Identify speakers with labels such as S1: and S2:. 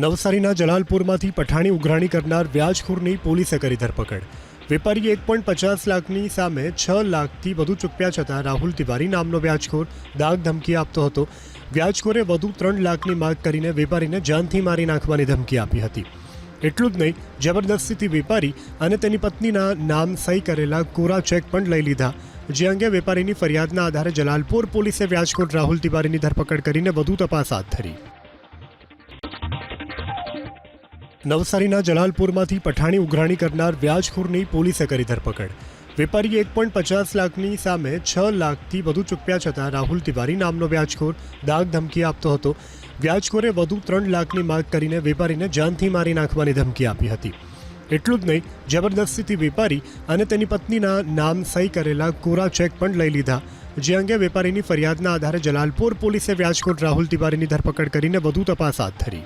S1: નવસારીના જલાલપુરમાંથી પઠાણી ઉઘરાણી કરનાર વ્યાજખોરની પોલીસે કરી ધરપકડ. વેપારીએ એક પોઈન્ટ પચાસ લાખની સામે છ લાખથી વધુ ચૂકવ્યા છતાં રાહુલ તિવારી નામનો વ્યાજખોર દાગ ધમકી આપતો હતો. વ્યાજખોરે વધુ ત્રણ લાખની માગ કરીને વેપારીને જાનથી મારી નાખવાની ધમકી આપી હતી. એટલું જ નહીં, જબરદસ્તીથી વેપારી અને તેની પત્નીના નામ સહી કરેલા કોરા ચેક પણ લઈ લીધા. જે અંગે વેપારીની ફરિયાદના આધારે જલાલપુર પોલીસે વ્યાજકોટ રાહુલ તિવારીની ધરપકડ કરીને વધુ તપાસ હાથ ધરી. નવસારીના જલાલપુરમાંથી પઠાણી ઉઘરાણી કરનાર વ્યાજખોરની પોલીસે કરી ધરપકડ. વેપારીએ એક પોઈન્ટ પચાસ લાખની સામે છ લાખથી વધુ ચૂકવ્યા છતાં રાહુલ તિવારી નામનો વ્યાજખોર દાગ ધમકી આપતો હતો. વ્યાજખોરે વધુ ત્રણ લાખની માગ કરીને વેપારીને જાનથી મારી નાખવાની ધમકી આપી હતી. એટલું જ નહીં, જબરદસ્તીથી વેપારી અને તેની પત્નીના નામ સહી કરેલા કોરા ચેક પણ લઈ લીધા. જે અંગે વેપારીની ફરિયાદના આધારે જલાલપુર પોલીસે વ્યાજકોટ રાહુલ તિવારીની ધરપકડ કરીને વધુ તપાસ હાથ ધરી.